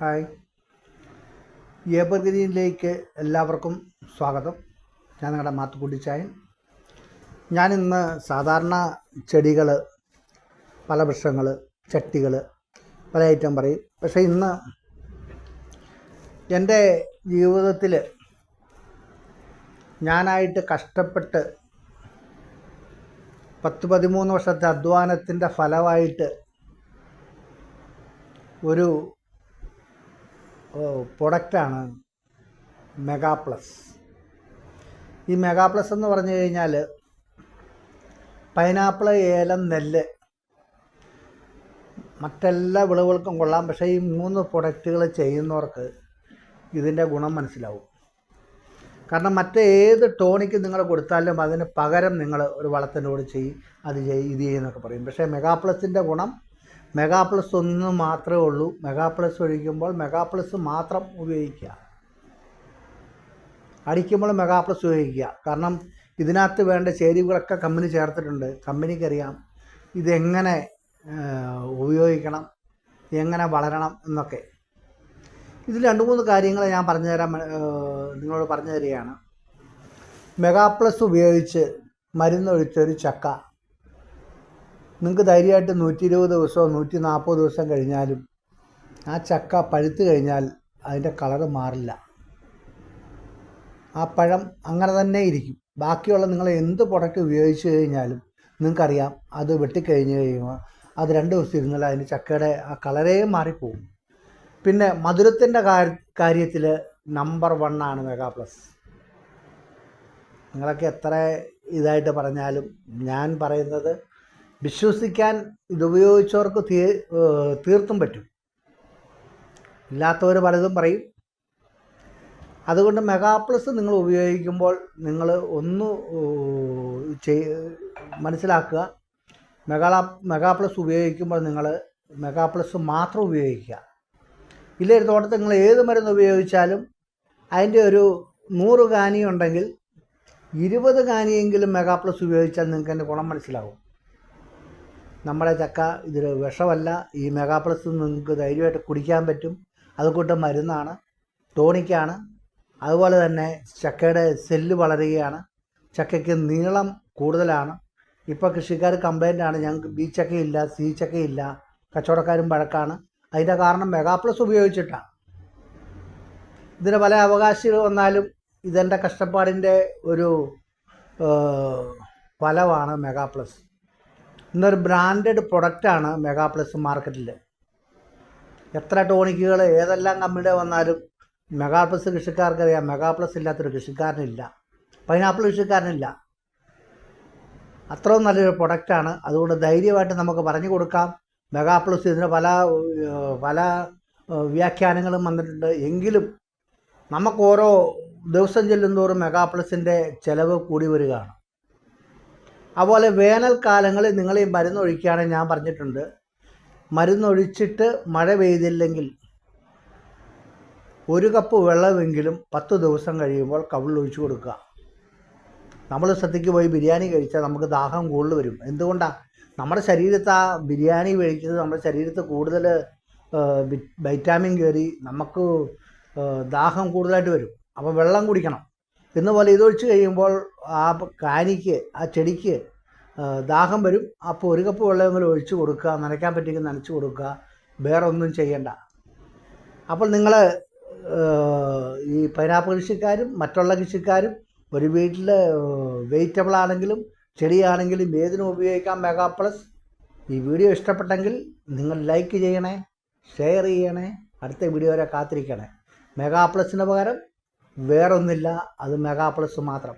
Hi. ഏബർഗ്രീനിലേക്ക് എല്ലാവർക്കും സ്വാഗതം. ഞാൻ നിങ്ങളുടെ മാത്തുക്കുട്ടിച്ചായൻ ഞാനിന്ന് സാധാരണ ചെടികൾ പല വൃക്ഷങ്ങൾ ചട്ടികൾ പല ഐറ്റം പറയും. പക്ഷേ ഇന്ന് എന്റെ ജീവിതത്തിൽ ഞാനായിട്ട് കഷ്ടപ്പെട്ട് പത്ത് പതിമൂന്ന് വർഷത്തെ അധ്വാനത്തിന്റെ ഫലമായിട്ട് ഒരു പ്രൊഡക്റ്റാണ് മെഗാ പ്ലസ് ഈ മെഗാ പ്ലസ് എന്ന് പറഞ്ഞു കഴിഞ്ഞാൽ പൈനാപ്പിൾ ഏലം നെല്ല് മറ്റെല്ലാ വിളവുകൾക്കും കൊള്ളാം. പക്ഷേ ഈ മൂന്ന് പ്രൊഡക്റ്റുകൾ ചെയ്യുന്നവർക്ക് ഇതിന്റെ ഗുണം മനസ്സിലാവും. കാരണം മറ്റേത് ടോണിക്ക് നിങ്ങൾ കൊടുത്താലും അതിന് പകരം നിങ്ങൾ ഒരു വളത്തിനോട് ചെയ്യും അത് ചെയ്യും ഇത് ചെയ്യുന്നൊക്കെ പറയും. പക്ഷേ മെഗാ പ്ലസിന്റെ ഗുണം മെഗാ പ്ലസ് ഒന്ന് മാത്രമേ ഉള്ളൂ. മെഗാ പ്ലസ് ഒഴിക്കുമ്പോൾ മെഗാ പ്ലസ് മാത്രം ഉപയോഗിക്കുക. അടിക്കുമ്പോൾ മെഗാ പ്ലസ് ഉപയോഗിക്കുക. കാരണം ഇതിനകത്ത് വേണ്ട ചേരുവകളൊക്കെ കമ്പനി ചേർത്തിട്ടുണ്ട്. കമ്പനിക്കറിയാം ഇതെങ്ങനെ ഉപയോഗിക്കണം എങ്ങനെ വളരണം എന്നൊക്കെ. ഇതിൽ രണ്ട് മൂന്ന് കാര്യങ്ങൾ ഞാൻ പറഞ്ഞു തരാൻ നിങ്ങളോട് പറഞ്ഞു തരികയാണ്. മെഗാ പ്ലസ് ഉപയോഗിച്ച് മരുന്നൊഴിച്ചൊരു ചക്ക നിങ്ങൾക്ക് ധൈര്യമായിട്ട് നൂറ്റി ഇരുപത് ദിവസമോ നൂറ്റി നാൽപ്പത് ദിവസം കഴിഞ്ഞാലും ആ ചക്ക പഴുത്ത് കഴിഞ്ഞാൽ അതിന്റെ കളറ് മാറില്ല. ആ പഴം അങ്ങനെ തന്നെ ഇരിക്കും. ബാക്കിയുള്ള നിങ്ങൾ എന്ത് പ്രൊഡക്റ്റ് ഉപയോഗിച്ച് കഴിഞ്ഞാലും നിങ്ങൾക്കറിയാം അത് വെട്ടിക്കഴിഞ്ഞ് കഴിയുമ്പോൾ അത് രണ്ട് ദിവസം ഇരുന്നാൽ അതിന്റെ ചക്കയുടെ ആ കളറേ മാറിപ്പോകും. പിന്നെ മധുരത്തിന്റെ കാര്യത്തിൽ നമ്പർ വൺ ആണ് മെഗാ പ്ലസ് നിങ്ങളൊക്കെ എത്ര ഇതായിട്ട് പറഞ്ഞാലും ഞാൻ പറയുന്നത് വിശ്വസിക്കാൻ ഇതുപയോഗിച്ചവർക്ക് തീ തീർത്തും പറ്റും. ഇല്ലാത്തവർ പലതും പറയും. അതുകൊണ്ട് മെഗാപ്ലസ് നിങ്ങൾ ഉപയോഗിക്കുമ്പോൾ നിങ്ങൾ ഒന്ന് ചെയ് മനസ്സിലാക്കുക. മെഗാ മെഗാപ്ലസ് ഉപയോഗിക്കുമ്പോൾ നിങ്ങൾ മെഗാപ്ലസ് മാത്രം ഉപയോഗിക്കുക. ഇല്ല ഒരു തോട്ടത്തിൽ നിങ്ങൾ ഏത് മരുന്ന് ഉപയോഗിച്ചാലും അതിന്റെ ഒരു നൂറ് കാനി ഉണ്ടെങ്കിൽ ഇരുപത് കാനിയെങ്കിലും മെഗാപ്ലസ് ഉപയോഗിച്ചാൽ നിങ്ങൾക്ക് അതിന്റെ ഗുണം മനസ്സിലാവും. നമ്മുടെ ചക്ക ഇതിൽ വിഷമല്ല. ഈ മെഗാപ്ലസ് നിങ്ങൾക്ക് ധൈര്യമായിട്ട് കുടിക്കാൻ പറ്റും. അതുകൂട്ട് മരുന്നാണ് ടോണിക്കാണ്. അതുപോലെ തന്നെ ചക്കയുടെ സെല്ല് വളരുകയാണ്. ചക്കയ്ക്ക് നീളം കൂടുതലാണ്. ഇപ്പോൾ കൃഷിക്കാർ കംപ്ലൈന്റ് ആണ് ഞങ്ങൾക്ക് ബി ചക്കയില്ല സി ചക്കയില്ല കച്ചവടക്കാരും വഴക്കാണ് അതിന്റെ കാരണം മെഗാപ്ലസ് ഉപയോഗിച്ചിട്ടാണ് ഇതിന് പല അവകാശികൾ വന്നാലും ഇതെന്റെ കഷ്ടപ്പാടിന്റെ ഒരു ഫലമാണ് മെഗാ പ്ലസ് ഇന്നൊരു ബ്രാൻഡഡ് പ്രൊഡക്റ്റാണ് മെഗാ പ്ലസ് മാർക്കറ്റിൽ എത്ര ടോണിക്കുകൾ ഏതെല്ലാം കമ്പനിയുടെ വന്നാലും മെഗാ പ്ലസ് കൃഷിക്കാർക്കറിയാം. മെഗാ പ്ലസ് ഇല്ലാത്തൊരു കൃഷിക്കാരനില്ല. പൈനാപ്പിൾ കൃഷിക്കാരനില്ല. അത്രയും നല്ലൊരു പ്രൊഡക്റ്റാണ് അതുകൊണ്ട് ധൈര്യമായിട്ട് നമുക്ക് പറഞ്ഞു കൊടുക്കാം. മെഗാ പ്ലസ് ഇതിന് പല പല വ്യാഖ്യാനങ്ങളും വന്നിട്ടുണ്ട്. എങ്കിലും നമുക്ക് ഓരോ ദിവസം ചെല്ലുന്തോറും മെഗാ പ്ലസിന്റെ ചിലവ് കൂടി വരികയാണ്. അതുപോലെ വേനൽക്കാലങ്ങളിൽ നിങ്ങൾ ഈ മരുന്നൊഴിക്കുകയാണെങ്കിൽ ഞാൻ പറഞ്ഞിട്ടുണ്ട്. മരുന്നൊഴിച്ചിട്ട് മഴ പെയ്തില്ലെങ്കിൽ ഒരു കപ്പ് വെള്ളമെങ്കിലും പത്ത് ദിവസം കഴിയുമ്പോൾ കവിളൊഴിച്ച് കൊടുക്കുക. നമ്മൾ ശ്രദ്ധിക്ക് പോയി ബിരിയാണി കഴിച്ചാൽ നമുക്ക് ദാഹം കൂടുതൽ വരും. എന്തുകൊണ്ടാണ് നമ്മുടെ ശരീരത്ത് ആ ബിരിയാണി കഴിക്കുന്നത് നമ്മുടെ ശരീരത്ത് കൂടുതൽ വൈറ്റാമിൻ കയറി നമുക്ക് ദാഹം കൂടുതലായിട്ട് വരും. അപ്പോൾ വെള്ളം കുടിക്കണം. എന്നുപോലെ ഇതൊഴിച്ച് കഴിയുമ്പോൾ ആ കാനിക്ക് ആ ചെടിക്ക് ദാഹം വരും. അപ്പോൾ ഒരു കപ്പ് വെള്ളമെങ്കിലും ഒഴിച്ചു കൊടുക്കുക നനയ്ക്കാൻ പറ്റിയെങ്കിൽ നനച്ചു കൊടുക്കുക. വേറെ ഒന്നും ചെയ്യണ്ട. അപ്പോൾ നിങ്ങൾ ഈ പൈനാപ്പിൾ കൃഷിക്കാരും മറ്റുള്ള കൃഷിക്കാരും ഒരു വീട്ടിൽ വെജിറ്റബിൾ ആണെങ്കിലും ചെടിയാണെങ്കിലും ഏതിനും ഉപയോഗിക്കാം മെഗാ പ്ലസ് ഈ വീഡിയോ ഇഷ്ടപ്പെട്ടെങ്കിൽ നിങ്ങൾ ലൈക്ക് ചെയ്യണേ ഷെയർ ചെയ്യണേ അടുത്ത വീഡിയോ വരെ കാത്തിരിക്കണേ. മെഗാ പ്ലസിന് പകരം വേറൊന്നില്ല അത് മെഗാ പ്ലസ് മാത്രം.